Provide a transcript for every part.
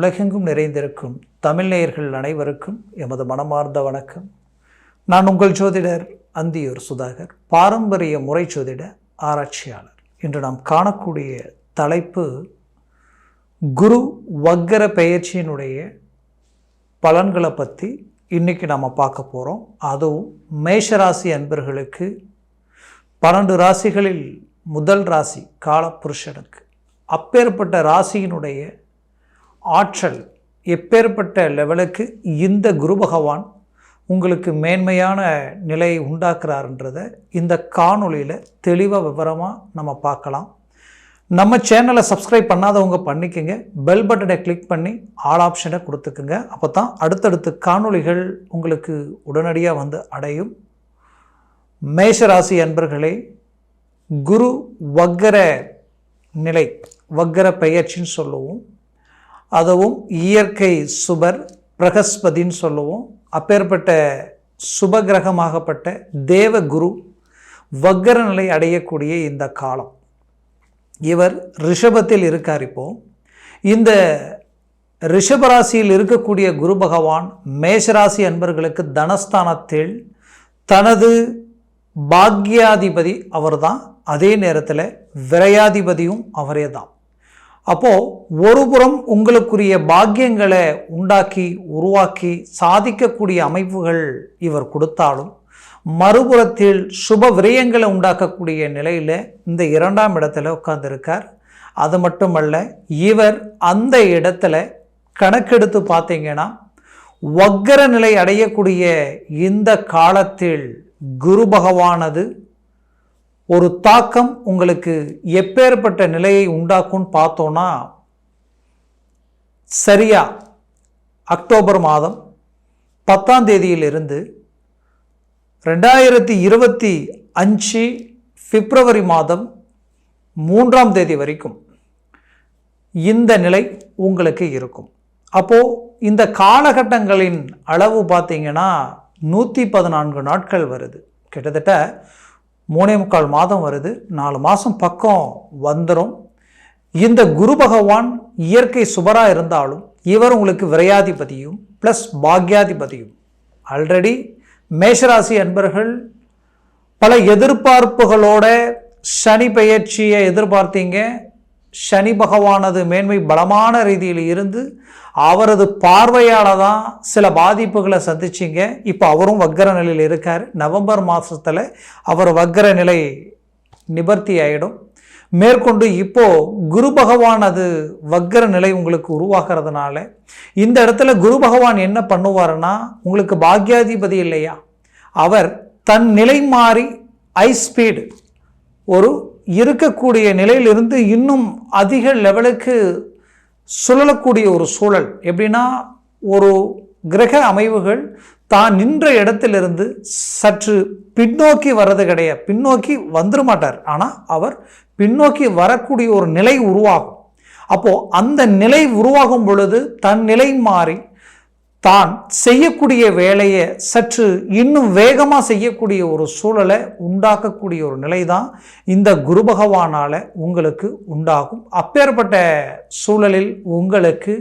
உலகெங்கும் நிறைந்திருக்கும் தமிழ்நேயர்கள் அனைவருக்கும் எமது மனமார்ந்த வணக்கம். நான் உங்கள் ஜோதிடர் அந்தியூர் சுதாகர் பாரம்பரிய முறை ஜோதிட ஆராய்ச்சியாளர். இன்று நாம் காணக்கூடிய தலைப்பு குரு வக்கர பெயர்ச்சியினுடைய பலன்களை பற்றி இன்றைக்கி நாம் பார்க்க போகிறோம் அதுவும் மேஷராசி அன்பர்களுக்கு. பன்னெண்டு ராசிகளில் முதல் ராசி காலப்புருஷனுக்கு அப்பேற்பட்ட ராசியினுடைய ஆற்றல் எப்பேற்பட்ட லெவலுக்கு இந்த குரு பகவான் உங்களுக்கு மேன்மையான நிலையை உண்டாக்குறாருன்றதை இந்த காணொளியில் தெளிவாக விவரமாக நம்ம பார்க்கலாம். நம்ம சேனலை சப்ஸ்கிரைப் பண்ணாதவங்க பண்ணிக்கோங்க. பெல் பட்டனை கிளிக் பண்ணி ஆல் ஆப்ஷனை கொடுத்துக்குங்க. அப்போ தான் அடுத்தடுத்து காணொளிகள் உங்களுக்கு உடனடியாக வந்து அடையும். மேஷராசி அன்பர்களே குரு வக்கர நிலை வக்கர பெயர்ச்சின்னு சொல்லுவோம். அதுவும் இயற்கை சுபர் பிரகஸ்பதின்னு சொல்லுவோம். அப்பேற்பட்ட சுபகிரகமாகப்பட்ட தேவகுரு வக்கர நிலை அடையக்கூடிய இந்த காலம். இவர் ரிஷபத்தில் இருக்கார் இப்போ. இந்த ரிஷபராசியில் இருக்கக்கூடிய குரு பகவான் மேஷராசி அன்பர்களுக்கு தனஸ்தானத்தில் தனது பாக்யாதிபதி அவர்தான். அதே நேரத்தில் விரையாதிபதியும் அவரே தான் அப்போது ஒரு புறம் உங்களுக்குரிய பாக்கியங்களை உண்டாக்கி உருவாக்கி சாதிக்கக்கூடிய அமைப்புகள் இவர் கொடுத்தாலும் மறுபுறத்தில் சுப விரயங்களை உண்டாக்கக்கூடிய நிலையில் இந்த இரண்டாம் இடத்துல உட்கார்ந்துருக்கார். அது மட்டுமல்ல இவர் அந்த இடத்துல கணக்கெடுத்து பார்த்தீங்கன்னா வக்கர நிலை அடையக்கூடிய இந்த காலத்தில் குரு பகவானது ஒரு தாக்கம் உங்களுக்கு எப்பேற்பட்ட நிலையை உண்டாக்கும்னு பார்த்தோன்னா சரியா அக்டோபர் மாதம் பத்தாம் தேதியிலிருந்து ரெண்டாயிரத்தி இருபத்தி அஞ்சு பிப்ரவரி மாதம் மூன்றாம் தேதி வரைக்கும் இந்த நிலை உங்களுக்கு இருக்கும். அப்போது இந்த காலகட்டங்களின் அளவு பார்த்தீங்கன்னா நூற்றி பதினான்கு நாட்கள் வருது. கிட்டத்தட்ட மூணே முக்கால் மாதம் வருது நாலு மாதம் பக்கம் வந்துடும் இந்த குரு பகவான் இயற்கை சுபராக இருந்தாலும் இவர் உங்களுக்கு விரையாதிபதியும் ப்ளஸ் பாக்யாதிபதியும். ஆல்ரெடி மேஷராசி அன்பர்கள் பல எதிர்பார்ப்புகளோட சனி பெயர்ச்சியை எதிர்பார்த்தீங்க. சனி பகவானது மேன்மை பலமான ரீதியில் இருந்து அவரது பார்வையால் தான் சில பாதிப்புகளை சந்திச்சிங்க. இப்போ அவரும் வக்கர நிலையில் இருக்கார். நவம்பர் மாதத்தில் அவர் வக்கர நிலை நிவர்த்தி ஆகிடும் மேற்கொண்டு இப்போது குரு பகவான் அது வக்கர நிலை உங்களுக்கு உருவாகிறதுனால இந்த இடத்துல குரு பகவான் என்ன பண்ணுவார்னா உங்களுக்கு பாக்யாதிபதி இல்லையா? அவர் தன் நிலை மாறி ஐ ஸ்பீடு ஒரு இருக்கக்கூடிய நிலையிலிருந்து இன்னும் அதிக லெவலுக்கு சுழலக்கூடிய ஒரு சூழல். எப்படின்னா ஒரு கிரக அமைவுகள் தான் நின்ற இடத்திலிருந்து சற்று பின்னோக்கி வர்றது கிடையாது. பின்னோக்கி வந்துட மாட்டார். ஆனால் அவர் பின்னோக்கி வரக்கூடிய ஒரு நிலை உருவாகும். அப்போது அந்த நிலை உருவாகும் பொழுது தன் நிலை மாறி தான் செய்யக்கூடிய வேலையை சற்று இன்னும் வேகமாக செய்யக்கூடிய ஒரு சூழலை உண்டாக்கக்கூடிய ஒரு நிலை தான் இந்த குரு பகவானால் உங்களுக்கு உண்டாகும். அப்பேற்பட்ட சூழலில் உங்களுக்கு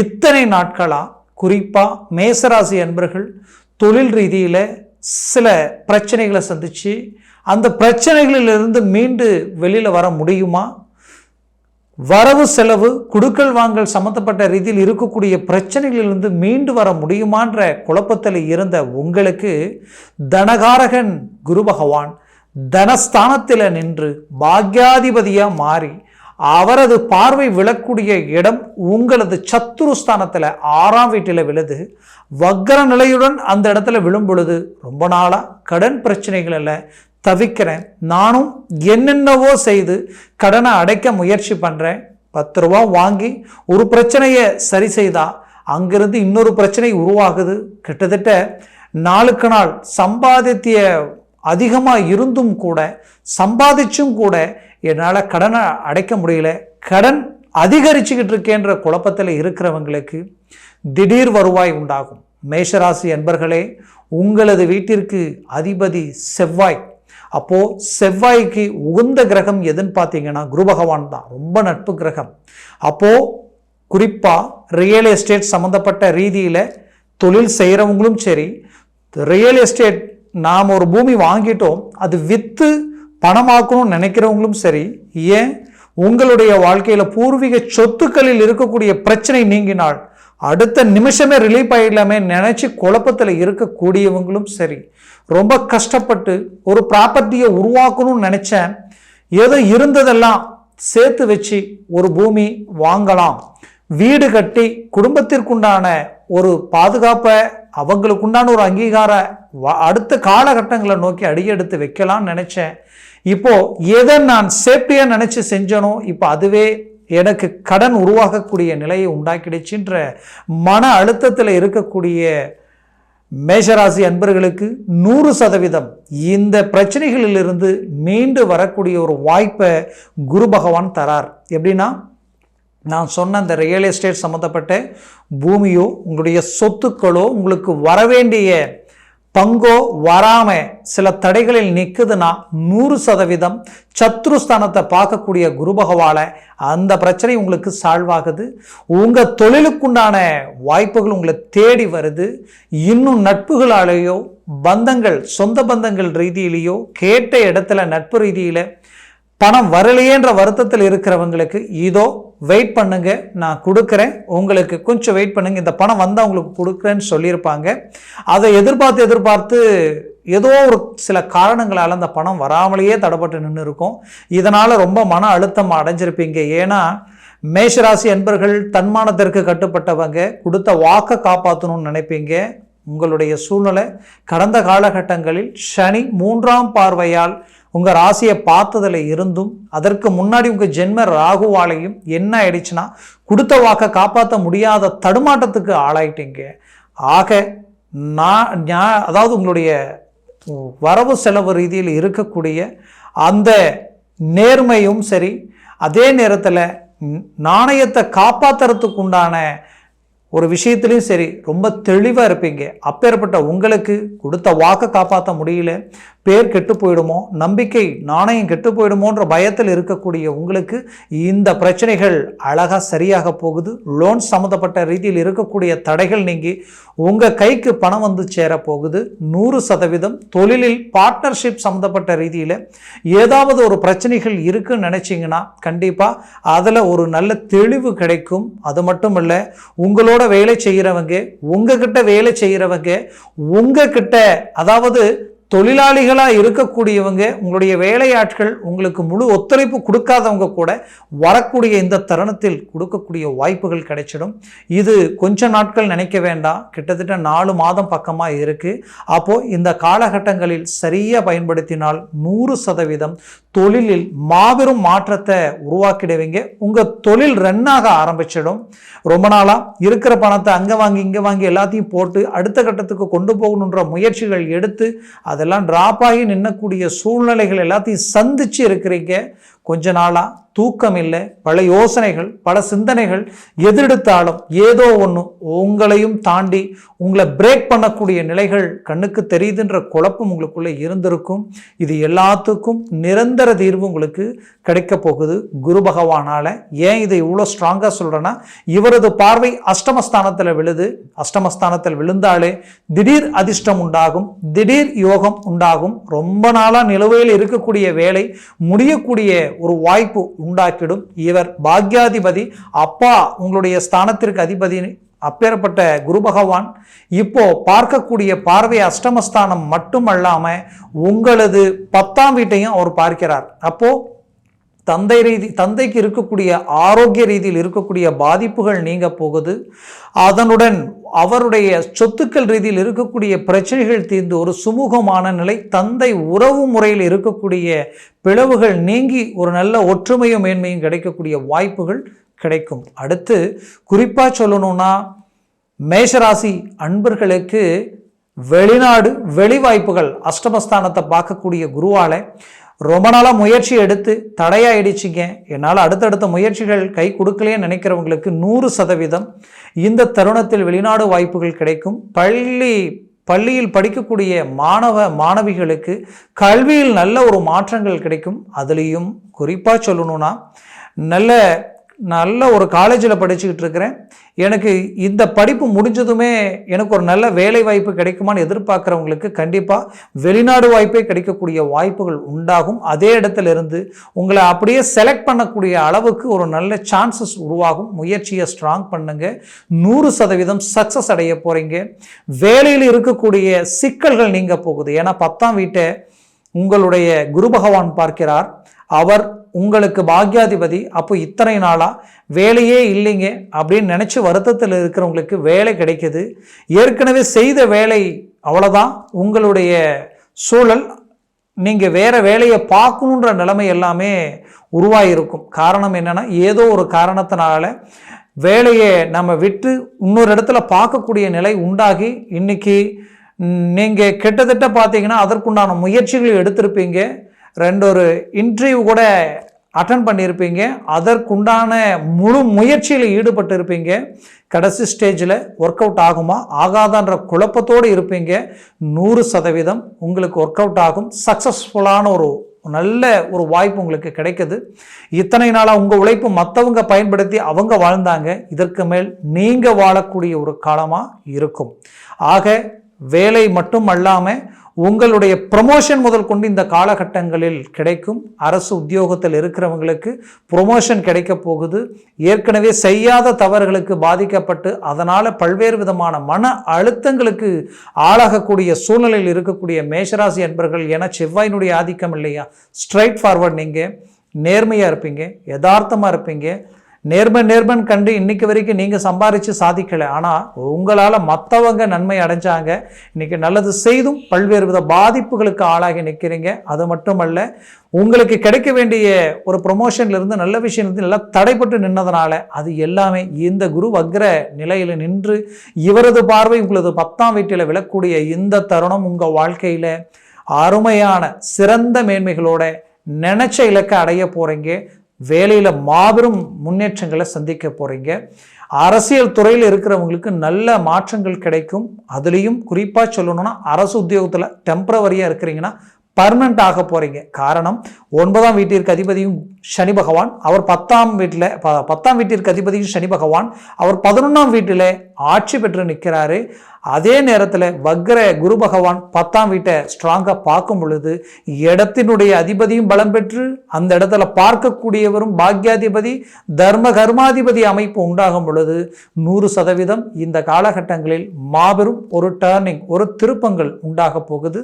இத்தனை நாட்களாக குறிப்பாக மேசராசி அன்பர்கள் தொழில் ரீதியில் சில பிரச்சனைகளை சந்தித்து அந்த பிரச்சனைகளிலிருந்து மீண்டு வெளியில் வர முடியுமா? வரவு செலவு குடுக்கல் வாங்கல் சம்மந்தப்பட்ட ரீதியில் இருக்கக்கூடிய பிரச்சனைகளிலிருந்து மீண்டு வர முடியுமான்ற குழப்பத்தில் இருந்த உங்களுக்கு தனகாரகன் குரு பகவான் தனஸ்தானத்தில் நின்று பாக்யாதிபதியாக மாறி அவரது பார்வை விழக்கூடிய இடம் உங்களது சத்துருஸ்தானத்தில் ஆறாம் வீட்டில் விழுது. வக்கர நிலையுடன் அந்த இடத்துல விழும் பொழுது ரொம்ப நாளாக கடன் பிரச்சனைகளில் தவிக்கிறேன். நானும் என்னென்னவோ செய்து கடனை அடைக்க முயற்சி பண்ணுறேன் பத்து ரூபா வாங்கி ஒரு பிரச்சனையை சரி செய்தால் அங்கிருந்து இன்னொரு பிரச்சனை உருவாகுது. கிட்டத்தட்ட நாளுக்கு நாள் சம்பாதித்திய அதிகமாக இருந்தும் கூட சம்பாதிச்சும் கூட என்னால் கடனை அடைக்க முடியல. கடன் அதிகரிச்சுக்கிட்டு இருக்கேன்ற குழப்பத்தில் இருக்கிறவங்களுக்கு திடீர் வருவாய் உண்டாகும். மேஷராசி அன்பர்களே உங்களது வீட்டிற்கு அதிபதி செவ்வாய். அப்போது செவ்வாய்க்கு உகந்த கிரகம் எதுன்னு பார்த்தீங்கன்னா குரு பகவான் தான். ரொம்ப நட்பு கிரகம். அப்போது குறிப்பாக ரியல் எஸ்டேட் சம்மந்தப்பட்ட ரீதியில் தொழில் செய்கிறவங்களும் சரி ரியல் எஸ்டேட் நாம் ஒரு பூமி வாங்கிட்டோம் அது விற்று பணமாக்கணும்னு நினைக்கிறவங்களும் சரி ஏன் உங்களுடைய வாழ்க்கையில் பூர்வீக சொத்துக்களில் இருக்கக்கூடிய பிரச்சனை நீங்கினால் அடுத்த நிமிஷமே ரிலீஃப் ஆகிடலாமே நினச்சி குழப்பத்தில் இருக்கக்கூடியவங்களும் சரி. ரொம்ப கஷ்டப்பட்டு ஒரு ப்ராப்பர்ட்டியை உருவாக்கணும்னு நினச்சேன். ஏதோ இருந்ததெல்லாம் சேர்த்து வச்சு ஒரு பூமி வாங்கலாம். வீடு கட்டி குடும்பத்திற்குண்டான ஒரு பாதுகாப்பை அவங்களுக்குண்டான ஒரு அங்கீகார அடுத்த காலகட்டங்களை நோக்கி அடியெடுத்து வைக்கலாம்னு நினச்சேன். இப்போது எதை நான் சேஃப்டியாக நினச்சி செஞ்சனோ இப்போ அதுவே எனக்கு கடன் உருவாகக்கூடிய நிலையை உண்டாக்கிடுச்சுன்ற மன அழுத்தத்தில் இருக்கக்கூடிய மேஷராசி அன்பர்களுக்கு நூறு சதவீதம். இந்த பிரச்சனைகளிலிருந்து மீண்டு வரக்கூடிய ஒரு வாய்ப்பை குரு பகவான் தரார். எப்படின்னா நான் சொன்ன அந்த ரியல் எஸ்டேட் சம்மந்தப்பட்ட பூமியோ உங்களுடைய சொத்துக்களோ உங்களுக்கு வரவேண்டிய பங்கோ வராம சில தடைகளில் நிற்குதுன்னா நூறு சதவீதம் சத்ருஸ்தானத்தை பார்க்கக்கூடிய குரு பகவால அந்த பிரச்சனை உங்களுக்கு சால்வ் ஆகுது. உங்கள் தொழிலுக்குண்டான வாய்ப்புகள் உங்களை தேடி வருது. இன்னும் நட்புகளாலேயோ பந்தங்கள் சொந்த பந்தங்கள் ரீதியிலேயோ கேட்ட இடத்துல நட்பு ரீதியில் பணம் வரலையேன்ற வருத்தத்தில் இருக்கிறவங்களுக்கு இதோ வெயிட் பண்ணுங்க நான் கொடுக்குறேன். உங்களுக்கு கொஞ்சம் வெயிட் பண்ணுங்க. இந்த பணம் வந்து அவங்களுக்கு கொடுக்குறேன்னு சொல்லியிருப்பாங்க. அதை எதிர்பார்த்து எதிர்பார்த்து ஏதோ ஒரு சில காரணங்களால் அந்த பணம் வராமலேயே தடப்பட்டு நின்று இருக்கும் இதனால் ரொம்ப மன அழுத்தம் அடைஞ்சிருப்பீங்க. ஏன்னா மேஷராசி அன்பர்கள் தன்மானத்திற்கு கட்டுப்பட்டவங்க கொடுத்த வாக்கை காப்பாற்றணும்னு நினைப்பீங்க. உங்களுடைய சூழ்நிலை கடந்த காலகட்டங்களில் சனி மூன்றாம் பார்வையால் உங்கள் ராசியை பார்த்ததில் இருந்தும் அதற்கு முன்னாடி உங்கள் ஜென்ம ராகுவாலையும் என்ன ஆயிடுச்சுன்னா கொடுத்த வாக்கை காப்பாற்ற முடியாத தடுமாட்டத்துக்கு ஆளாயிட்டீங்க. ஆக நான் அதாவது உங்களுடைய வரவு செலவு ரீதியில் இருக்கக்கூடிய அந்த நேர்மையும் சரி அதே நேரத்தில் நாணயத்தை காப்பாற்றுறதுக்கு உண்டான ஒரு விஷயத்துலையும் சரி ரொம்ப தெளிவாக இருப்பீங்க. அப்பேற்பட்ட உங்களுக்கு கொடுத்த வாக்கை காப்பாற்ற முடியல. பேர் கெட்டு போயிடுமோ நம்பிக்கை நாணயம் கெட்டு போயிடுமோன்ற பயத்தில் இருக்கக்கூடிய உங்களுக்கு இந்த பிரச்சனைகள் அழகாக சரியாக போகுது. லோன் சம்மந்தப்பட்ட ரீதியில் இருக்கக்கூடிய தடைகள் நீங்கி உங்கள் கைக்கு பணம் வந்து சேர போகுது. நூறு சதவீதம் தொழிலில் பார்ட்னர்ஷிப் சம்மந்தப்பட்ட ரீதியில் ஏதாவது ஒரு பிரச்சனைகள் இருக்குன்னு நினச்சிங்கன்னா கண்டிப்பாக அதில் ஒரு நல்ல தெளிவு கிடைக்கும். அது மட்டும் இல்லை உங்களோட வேலை செய்கிறவங்க உங்ககிட்ட வேலை செய்கிறவங்க உங்ககிட்ட அதாவது தொழிலாளிகளாக இருக்கக்கூடியவங்க உங்களுடைய வேலையாட்கள் உங்களுக்கு முழு ஒத்துழைப்பு கொடுக்காதவங்க கூட வரக்கூடிய இந்த தருணத்தில் கொடுக்கக்கூடிய வாய்ப்புகள் கிடைச்சிடும். இது கொஞ்ச நாட்கள் நினைக்க வேண்டாம். கிட்டத்தட்ட நாலு மாதம் பக்கமாக இருக்குது அப்போது இந்த காலகட்டங்களில் சரியாக பயன்படுத்தினால் நூறு சதவீதம் தொழிலில் மாபெரும் மாற்றத்தை உருவாக்கிடுவீங்க. உங்கள் தொழில் ரன்னாக ஆரம்பிச்சிடும். ரொம்ப நாளாக இருக்கிற பணத்தை அங்கே வாங்கி இங்கே வாங்கி எல்லாத்தையும் போட்டு அடுத்த கட்டத்துக்கு கொண்டு போகணுன்ற முயற்சிகள் எடுத்து அதெல்லாம் ட்ராப் ஆகி நின்னக்கூடிய சூழ்நிலைகள் எல்லாத்தையும் சந்திச்சு இருக்கிறீங்க. கொஞ்ச நாளாக தூக்கம் இல்லை பல யோசனைகள் பல சிந்தனைகள் எதிரெடுத்தாலும் ஏதோ ஒன்று உங்களையும் தாண்டி உங்களை பிரேக் பண்ணக்கூடிய நிலைகள் கண்ணுக்கு தெரியுதுன்ற குழப்பம் உங்களுக்குள்ளே இருந்திருக்கும். இது எல்லாத்துக்கும் நிரந்தர தீர்வு உங்களுக்கு கிடைக்க போகுது. குரு பகவானால். ஏன் இதை இவ்வளோ ஸ்ட்ராங்காக சொல்கிறேன்னா இவரது பார்வை அஷ்டமஸ்தானத்தில் விழுது. அஷ்டமஸ்தானத்தில் விழுந்தாலே திடீர் அதிர்ஷ்டம் உண்டாகும் திடீர் யோகம் உண்டாகும். ரொம்ப நாளாக நிலுவையில் இருக்கக்கூடிய வேலை முடியக்கூடிய ஒரு வாய்ப்பு உண்டாக்கிடும். இவர் பாக்யாதிபதி. அப்பா உங்களுடைய ஸ்தானத்திற்கு அதிபதி. அப்பேற்பட்ட குரு பகவான். இப்போ பார்க்கக்கூடிய பார்வை அஷ்டமஸ்தானம் மட்டுமல்லாம உங்களது பத்தாம் வீட்டையும் அவர் பார்க்கிறார். அப்போ தந்தை ரீதி தந்தைக்கு இருக்கக்கூடிய ஆரோக்கிய ரீதியில் இருக்கக்கூடிய பாதிப்புகள் நீங்க போகுது. அதனுடன் அவருடைய சொத்துக்கள் ரீதியில் இருக்கக்கூடிய பிரச்சனைகள் தீர்ந்து ஒரு சுமூகமான நிலை தந்தை உறவு முறையில் இருக்கக்கூடிய பிளவுகள் நீங்கி ஒரு நல்ல ஒற்றுமையும் மேன்மையும் கிடைக்கக்கூடிய வாய்ப்புகள் கிடைக்கும். அடுத்து குறிப்பாக சொல்லணும்னா மேஷராசி அன்பர்களுக்கு வெளிநாடு வெளிவாய்ப்புகள் அஷ்டமஸ்தானத்தை பார்க்கக்கூடிய குருவால ரொம்ப நாளாக முயற்சி எடுத்து தடையாயிடுச்சிங்க. என்னால் அடுத்தடுத்த முயற்சிகள் கை கொடுக்கலையே நினைக்கிறவங்களுக்கு நூறு சதவீதம் இந்த தருணத்தில் வெளிநாடு வாய்ப்புகள் கிடைக்கும். பள்ளி பள்ளியில் படிக்கக்கூடிய மாணவ மாணவிகளுக்கு கல்வியில் நல்ல ஒரு மாற்றங்கள் கிடைக்கும். அதுலேயும் குறிப்பாக சொல்லணும்னா நல்ல நல்ல ஒரு காலேஜில் படிச்சுக்கிட்டு இருக்கிறேன். எனக்கு இந்த படிப்பு முடிஞ்சதுமே எனக்கு ஒரு நல்ல வேலை வாய்ப்பு கிடைக்குமான்னு எதிர்பார்க்குறவங்களுக்கு கண்டிப்பாக வெளிநாடு வாய்ப்பே கிடைக்கக்கூடிய வாய்ப்புகள் உண்டாகும். அதே இடத்துல இருந்து உங்களை அப்படியே செலக்ட் பண்ணக்கூடிய அளவுக்கு ஒரு நல்ல சான்சஸ் உருவாகும். முயற்சியை ஸ்ட்ராங் பண்ணுங்க. நூறு சதவீதம் சக்ஸஸ் அடைய போகிறீங்க வேலையில் இருக்கக்கூடிய சிக்கல்கள் நீங்க போகுது. ஏன்னா பத்தாம் வீட்டை உங்களுடைய குரு பகவான் பார்க்கிறார். அவர் உங்களுக்கு பாக்யாதிபதி அப்போ இத்தனை நாளாக வேலையே இல்லைங்க. அப்படின்னு நினச்சி வருத்தத்தில் இருக்கிறவங்களுக்கு வேலை கிடைக்கிது. ஏற்கனவே செய்த வேலை அவ்வளோதான் உங்களுடைய சூழல் நீங்கள் வேறு வேலையை பார்க்கணுன்ற நிலைமை எல்லாமே உருவாகிருக்கும் காரணம் என்னென்னா ஏதோ ஒரு காரணத்தினால வேலையை நம்ம விட்டு இன்னொரு இடத்துல பார்க்கக்கூடிய நிலை உண்டாகி இன்றைக்கி நீங்கள் கிட்டத்தட்ட பார்த்தீங்கன்னா அதற்குண்டான முயற்சிகள் எடுத்திருப்பீங்க. ரெண்டு ஒரு இன்டர்வியூ கூட அட்டன் பண்ணியிருப்பீங்க. அதற்குண்டான முழு முயற்சியில் ஈடுபட்டு இருப்பீங்க கடைசி ஸ்டேஜில் ஒர்க் அவுட் ஆகுமா? ஆகாதான்ற குழப்பத்தோடு இருப்பீங்க. நூறு சதவீதம் உங்களுக்கு ஒர்க் அவுட் ஆகும். சக்ஸஸ்ஃபுல்லான ஒரு நல்ல ஒரு வாய்ப்பு உங்களுக்கு கிடைக்குது. இத்தனை நாளாக உங்கள் உழைப்பு மற்றவங்க பயன்படுத்தி அவங்க வாழ்ந்தாங்க. இதற்கு மேல் நீங்கள் வாழக்கூடிய ஒரு காலமாக இருக்கும். ஆக வேலை மட்டும் அல்லாமல் உங்களுடைய ப்ரொமோஷன் முதல் கொண்டு இந்த காலகட்டங்களில் கிடைக்கும். அரசு உத்தியோகத்தில் இருக்கிறவங்களுக்கு ப்ரொமோஷன் கிடைக்க போகுது. ஏற்கனவே செய்யாத தவறுகளுக்கு பாதிக்கப்பட்டு அதனால் பல்வேறு விதமான மன அழுத்தங்களுக்கு ஆளாகக்கூடிய சூழ்நிலையில் இருக்கக்கூடிய மேஷராசி என்பர்கள் என செவ்வாயினுடைய ஆதிக்கம் இல்லையா? ஸ்ட்ரைட் ஃபார்வர்ட் நீங்கள் நேர்மையாக இருப்பீங்க யதார்த்தமாக இருப்பீங்க. நேர்மன் நேர்மன் கண்டு இன்றைக்கி வரைக்கும் நீங்கள் சம்பாரித்து சாதிக்கலை. ஆனால் உங்களால் மற்றவங்க நன்மை அடைஞ்சாங்க. இன்னைக்கு நல்லது செய்தும் பல்வேறு வித பாதிப்புகளுக்கு ஆளாகி நிற்கிறீங்க அது மட்டுமல்ல உங்களுக்கு கிடைக்க வேண்டிய ஒரு ப்ரொமோஷன்லேருந்து நல்ல விஷயம்லேருந்து நல்லா தடைப்பட்டு நின்னதுனால அது எல்லாமே இந்த குரு வக்ர நிலையில் நின்று இவரது பார்வை உங்களது பத்தாம் வீட்டில் விழக்கூடிய இந்த தருணம் உங்கள் வாழ்க்கையில் அருமையான சிறந்த மேன்மைகளோட நினைச்ச இலக்கை அடைய போகிறீங்க வேலையில் மாபெரும் முன்னேற்றங்களை சந்திக்க போகிறீங்க அரசியல் துறையில் இருக்கிறவங்களுக்கு நல்ல மாற்றங்கள் கிடைக்கும். அதுலேயும் குறிப்பாக சொல்லணும்னா அரசு உத்தியோகத்தில் டெம்பரவரியாக இருக்கிறீங்கன்னா பர்மனண்ட் ஆக போகிறீங்க காரணம் ஒன்பதாம் வீட்டிற்கு அதிபதியும் சனி பகவான். அவர் பத்தாம் வீட்டில் பத்தாம் வீட்டிற்கு அதிபதியும் சனி பகவான். அவர் பதினொன்றாம் வீட்டில் ஆட்சி பெற்று நிற்கிறாரு. அதே நேரத்தில் வக்ர குரு பகவான் பத்தாம் வீட்டை ஸ்ட்ராங்காக பார்க்கும் பொழுது இடத்தினுடைய அதிபதியும் பலம் பெற்று அந்த இடத்துல பார்க்கக்கூடியவரும் பாக்யாதிபதி தர்ம கர்மாதிபதி அமைப்பு உண்டாகும் பொழுது நூறு சதவீதம் இந்த காலகட்டங்களில் மாபெரும் ஒரு டேர்னிங் ஒரு திருப்பங்கள் உண்டாக போகுது.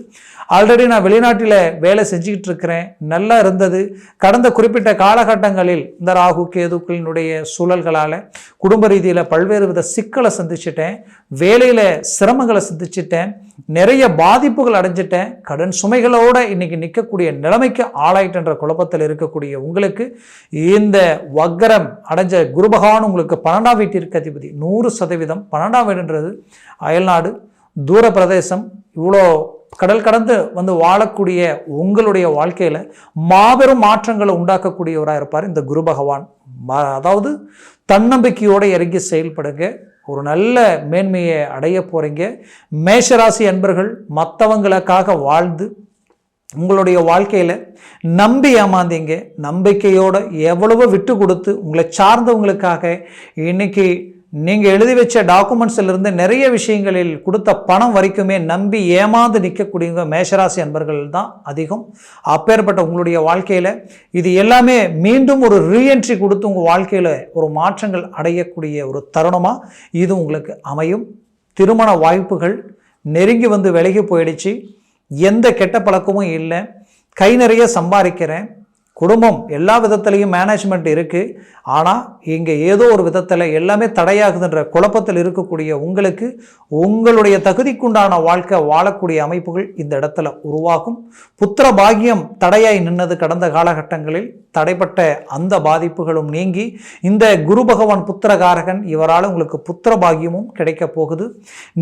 ஆல்ரெடி நான் வெளிநாட்டில் வேலை செஞ்சுக்கிட்டு இருக்கிறேன் நல்லா இருந்தது. கடந்த குறிப்பிட்ட காலகட்டங்களில் இந்த ராகு கேதுக்களினுடைய சூழல்களால் குடும்ப ரீதியில் பல்வேறு வித சிக்கலை சந்திச்சிட்டேன். வேலையில் சிரமங்களை சந்திச்சிட்டேன். நிறைய பாதிப்புகள் அடைஞ்சிட்டேன். கடன் சுமைகளோடு இன்னைக்கு நிற்கக்கூடிய நிலைமைக்கு ஆளாயிட்டன்ற குழப்பத்தில் இருக்கக்கூடிய உங்களுக்கு இந்த வக்கரம் அடைஞ்ச குரு பகவான் உங்களுக்கு பன்னெண்டாம் வீட்டிற்கு அதிபதி. நூறு சதவீதம் பன்னெண்டாம் வீடுன்றது. அயல்நாடு தூர பிரதேசம் இவ்வளோ கடல் கடந்து வந்து வாழக்கூடிய உங்களுடைய வாழ்க்கையில் மாபெரும் மாற்றங்களை உண்டாக்கக்கூடியவராக இருப்பார் இந்த குரு பகவான். அதாவது தன்னம்பிக்கையோடு இறங்கி செயல்படுங்க. ஒரு நல்ல மேன்மையை அடைய போகிறீங்க மேஷராசி அன்பர்கள் மற்றவங்களுக்காக வாழ்ந்து உங்களுடைய வாழ்க்கையில் நம்பி ஏமாந்தீங்க. நம்பிக்கையோடு எவ்வளவோ விட்டு கொடுத்து உங்களை சார்ந்தவங்களுக்காக இன்னைக்கு நீங்கள் எழுதி வச்ச டாக்குமெண்ட்ஸிலிருந்து நிறைய விஷயங்களில் கொடுத்த பணம் வரைக்குமே நம்பி ஏமாந்து நிற்கக்கூடியவங்க மேஷராசி அன்பர்கள் தான் அதிகம். அப்பேற்பட்ட உங்களுடைய வாழ்க்கையில் இது எல்லாமே மீண்டும் ஒரு ரீஎன்ட்ரி கொடுத்து உங்கள் வாழ்க்கையில் ஒரு மாற்றங்கள் அடையக்கூடிய ஒரு தருணமாக இது உங்களுக்கு அமையும். திருமண வாய்ப்புகள் நெருங்கி வந்து விலகி போயிடுச்சு. எந்த கெட்ட பழக்கமும் இல்லை. கை நிறைய சம்பாதிக்கிறேன். குடும்பம் எல்லா விதத்துலேயும் மேனேஜ்மெண்ட் இருக்குது ஆனால் இங்கே ஏதோ ஒரு விதத்தில் எல்லாமே தடையாகுதுன்ற குழப்பத்தில் இருக்கக்கூடிய உங்களுக்கு உங்களுடைய தகுதிக்குண்டான வாழ்க்கை வாழக்கூடிய அமைப்புகள் இந்த இடத்துல உருவாகும். புத்திர பாகியம் தடையாய் நின்னது கடந்த காலகட்டங்களில் தடைப்பட்ட அந்த பாதிப்புகளும் நீங்கி இந்த குரு பகவான் புத்திரகாரகன் இவரால் உங்களுக்கு புத்திர பாகியமும் கிடைக்க போகுது.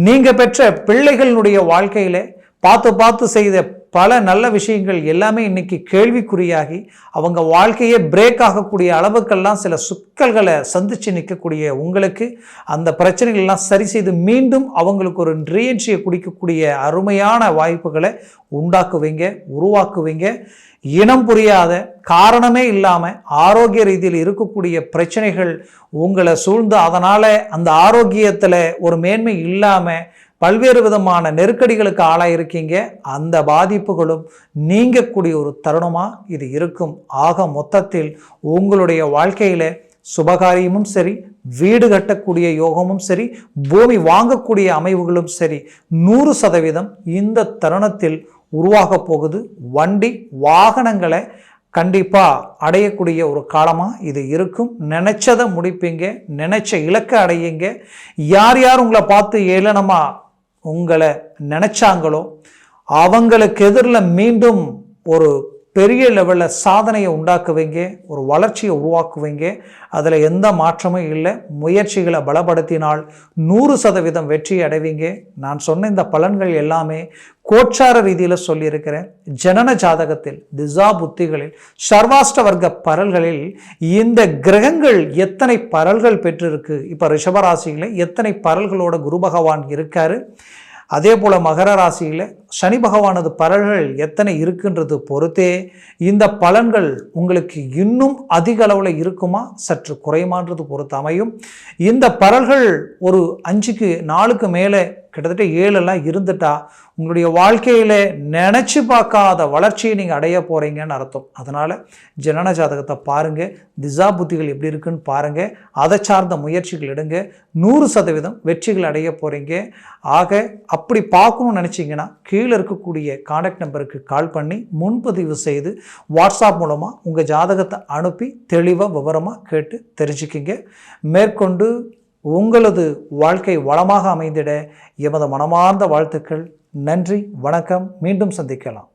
நீங்கள் பெற்ற பிள்ளைகளினுடைய வாழ்க்கையில் பார்த்து பார்த்து செய்த பல நல்ல விஷயங்கள் எல்லாமே இன்றைக்கி கேள்விக்குறியாகி அவங்க வாழ்க்கையே பிரேக் ஆகக்கூடிய அளவுக்கெல்லாம் சில சுக்கல்களை சந்தித்து நிற்கக்கூடிய உங்களுக்கு அந்த பிரச்சனைகள் எல்லாம் சரி செய்து மீண்டும் அவங்களுக்கு ஒரு ரீஎன்ட்ரியை குடிக்கக்கூடிய அருமையான வாய்ப்புகளை உண்டாக்குவீங்க உருவாக்குவீங்க. இனம் புரியாத காரணமே இல்லாமல் ஆரோக்கிய ரீதியில் இருக்கக்கூடிய பிரச்சனைகள் உங்களை சூழ்ந்து அதனால் அந்த ஆரோக்கியத்தில் ஒரு மேன்மை இல்லாமல் பல்வேறு விதமான நெருக்கடிகளுக்கு ஆளாயிருக்கீங்க. அந்த பாதிப்புகளும் நீங்கக்கூடிய ஒரு தருணமாக இது இருக்கும். ஆக மொத்தத்தில் உங்களுடைய வாழ்க்கையில் சுபகாரியமும் சரி வீடு கட்டக்கூடிய யோகமும் சரி பூமி வாங்கக்கூடிய அமைவுகளும் சரி நூறு சதவீதம் இந்த தருணத்தில் உருவாக போகுது. வண்டி வாகனங்களை கண்டிப்பாக அடையக்கூடிய ஒரு காலமாக இது இருக்கும். நினச்சதை முடிப்பீங்க நினச்ச இலக்கை அடையுங்க. யார் யார் உங்களை பார்த்து ஏளனமாக உங்களை நினச்சாங்களோ அவங்களுக்கு எதிரில் மீண்டும் ஒரு பெரிய லெவலில் சாதனையை உண்டாக்குவீங்க ஒரு வளர்ச்சியை உருவாக்குவீங்க. அதில் எந்த மாற்றமும் இல்லை. முயற்சிகளை பலப்படுத்தினால் நூறு சதவீதம் வெற்றி அடைவீங்க. நான் சொன்ன இந்த பலன்கள் எல்லாமே கோச்சார ரீதியில் சொல்லியிருக்கிறேன். ஜனன ஜாதகத்தில் திசா புத்திகளில் சர்வாஷ்ட வர்க்க பரல்களில் இந்த கிரகங்கள் எத்தனை பரல்கள் பெற்றிருக்கு? இப்போ ரிஷபராசியில் எத்தனை பரல்களோட குரு பகவான் இருக்காரு? அதே போல் மகர ராசியில் சனி பகவானது பலன்கள் எத்தனை இருக்குன்றது பொறுத்தே இந்த பலன்கள் உங்களுக்கு இன்னும் அதிக அளவில் இருக்குமா? சற்று குறைமான்றது பொறுத்து அமையும். இந்த பலன்கள் ஒரு அஞ்சுக்கு நாலுக்கு மேலே கிட்டத்தட்ட ஏழெல்லாம் இருந்துட்டா உங்களுடைய வாழ்க்கையில் நினச்சி பார்க்காத வளர்ச்சியை நீங்கள் அடைய போகிறீங்கன்னு அர்த்தம். அதனால் ஜனன ஜாதகத்தை பாருங்கள் திசா புத்திகள் எப்படி இருக்குன்னு பாருங்கள் அதை சார்ந்த முயற்சிகள் எடுங்க. நூறு சதவீதம் வெற்றிகள் அடைய போகிறீங்க ஆக அப்படி பார்க்கணும்னு நினச்சிங்கன்னா கீழே இருக்கக்கூடிய காண்டாக்ட் நம்பருக்கு கால் பண்ணி முன்பதிவு செய்து வாட்ஸ்அப் மூலமாக உங்கள் ஜாதகத்தை அனுப்பி தெளிவாக விவரமாக கேட்டு தெரிஞ்சுக்கிங்க. மேற்கொண்டு உங்களது வாழ்க்கை வளமாக அமைந்திட எமது மனமார்ந்த வாழ்த்துக்கள். நன்றி வணக்கம். மீண்டும் சந்திக்கலாம்.